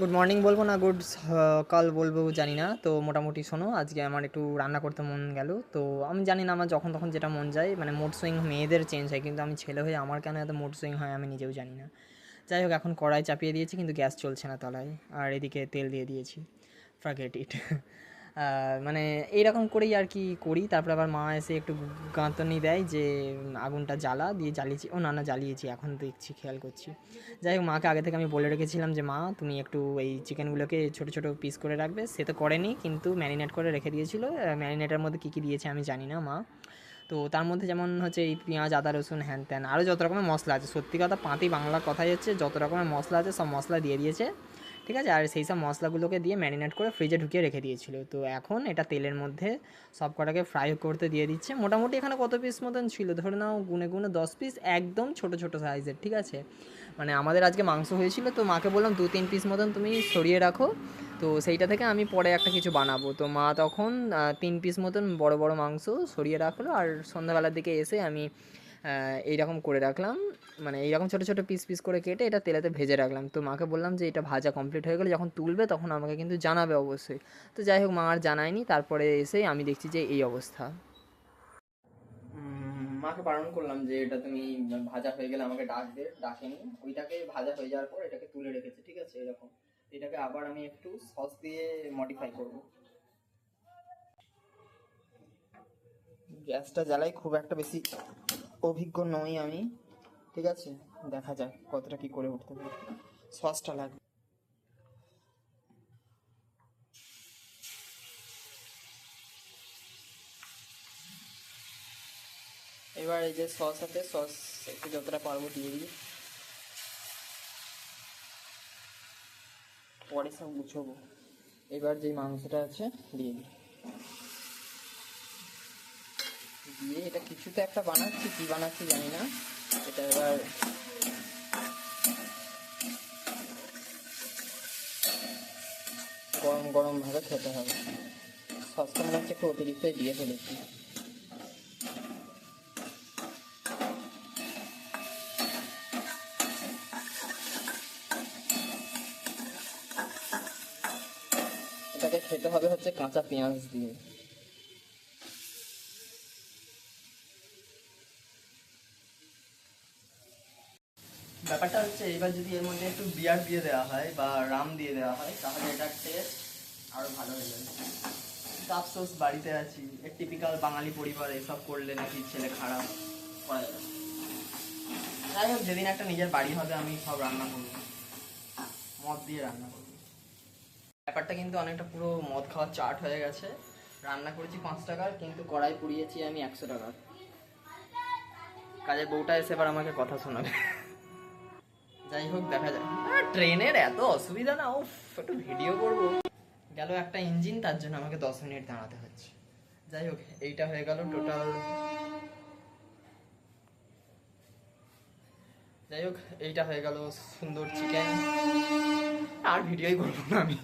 Good morning বলব না good কাল বলব জানি না। তো মোটামুটি শোনো, আজকে আমার একটু রান্না করতে মন গেল। তো আমি জানি না, আমার যখন তখন যেটা মন যায় মানে মুড সুইং মেয়েদের চেঞ্জ হয়, কিন্তু আমি ছেলে হয়ে আমার কেন এত মুড সুইং হয় আমি নিজেও জানি না। যাই হোক, এখন কড়াই চাপিয়ে দিয়েছি, কিন্তু গ্যাস চলছে না তলায়, আর এদিকে তেল দিয়ে দিয়েছি। ফ্রাগেট ইট মানে এইরকম করেই আর কি করি। তারপরে আবার মা এসে একটু গাঁতনি দেয় যে, আগুনটা জ্বালা, দিয়ে জ্বালিয়েছি। ও না না, জ্বালিয়েছি, এখন দেখছি, খেয়াল করছি। যাই হোক, মাকে আগে থেকে আমি বলে রেখেছিলাম যে, মা, তুমি একটু এই চিকেনগুলোকে ছোটো ছোটো পিস করে রাখবে। সে তো করেনি, কিন্তু ম্যারিনেট করে রেখে দিয়েছিল। ম্যারিনেটের মধ্যে কী কী দিয়েছে আমি জানি না, মা। তো তার মধ্যে যেমন হচ্ছে এই পেঁয়াজ, আদা, রসুন, হ্যান ত্যান, আরও যত রকমের মশলা আছে। সত্যি কথা, পাঁতি বাংলা কথাই হচ্ছে, যত রকমের মশলা আছে, সব মশলা দিয়ে দিয়েছে। ঠিক আছে? আর সেই সব মশলাগুলোকে দিয়ে ম্যারিনেট করে ফ্রিজে ঢুকিয়ে রেখে দিয়েছিল। তো এখন এটা তেলের মধ্যে সব কটাকে ফ্রাই করতে দিয়ে দিচ্ছে। মোটামুটি এখানে কত পিস মতন ছিল? ধরে নাও গুনে গুনে দশ পিস একদম ছোট ছোট সাইজের ঠিক আছে? মানে আমাদের আজকে মাংস হয়েছিল, তো মাকে বললাম দু, তিন পিস মতন তুমি সরিয়ে রাখো। তো সেইটা থেকে আমি পরে একটা কিছু বানাবো। তো মা তখন তিন পিস মতন বড় বড় মাংস সরিয়ে রাখল। আর সন্ধ্যাবেলার দিকে এসে আমি এইরকম করে রাখলাম। মানে এইরকম ছোটো ছোটো পিস পিস করে কেটে এটা তেলেতে ভেজে রাখলাম। তো মাকে বললাম যে এটা ভাজা কমপ্লিট হয়ে গেলে যখন তুলবে তখন আমাকে কিন্তু জানাবে অবশ্যই। তো যাই হোক, মা আর জানায়নি। তারপরে এসে আমি দেখছি যে এই অবস্থা। মাকে বারণ করলাম যে এটা তুমি ভাজা হয়ে গেলে আমাকে ডাকবে। ডাকেনি। ওইটাকে ভাজা হয়ে যাওয়ার পর এটাকে তুলে রেখেছে, ঠিক আছে? এরকম। এটাকে আবার আমি একটু সস দিয়ে মডিফাই করব। গ্যাসটা জ্বালাই খুব একটা বেশি অভিজ্ঞ নই আমি। ঠিক আছে? দেখা যাক কতটা কি করে উঠতে পারি। সসটা লাগবে এবার এই যে সস আছে সস একটু যতটা পারব দিয়ে দিই। পরে সব গুছোবো। এবার যে মাংসটা আছে, দিয়ে দিই। দিয়ে এটা কিছুতে একটা বানাচ্ছি, কি বানাচ্ছি জানি না। এটা এবার গরম গরম ভাবে খেতে হবে। সসটা মনে হচ্ছে একটু অতিরিক্তই দিয়ে ফেলেছি। এটাকে খেতে হবে হচ্ছে কাঁচা পেঁয়াজ দিয়ে। ব্যাপারটা হচ্ছে, এবার যদি এর মধ্যে একটু বিয়ার দিয়ে দেওয়া হয় বা রাম দিয়ে দেওয়া হয়, তাহলে এটার টেস্ট আরও ভালো হয়ে যাবে। কিন্তু আফসোস, বাড়িতে আছি টিপিক্যাল বাঙালি পরিবার এসব করলে নাকি ছেলে খারাপ করা যাবে। যাই হোক, যেদিন একটা নিজের বাড়ি হবে, আমি সব রান্না করব। মদ দিয়ে রান্না করব। ব্যাপারটা কিন্তু অনেকটা পুরো মদ খাওয়ার চাট হয়ে গেছে। রান্না করেছি পাঁচ টাকার কিন্তু কড়াই পুড়িয়েছি আমি একশো টাকার কাজের বউটা এসে এবার আমাকে কথা শোনাবে। যাই হোক দেখা আহ, ট্রেনের এত অসুবিধা না ও একটু ভিডিও করব। গেল একটা ইঞ্জিন তার জন্য আমাকে দশ মিনিট দাঁড়াতে হচ্ছে। যাই হোক এইটা হয়ে গেল টোটাল। যাই হোক এইটা হয়ে গেল সুন্দর চিকেন। আর ভিডিওই করব না আমি।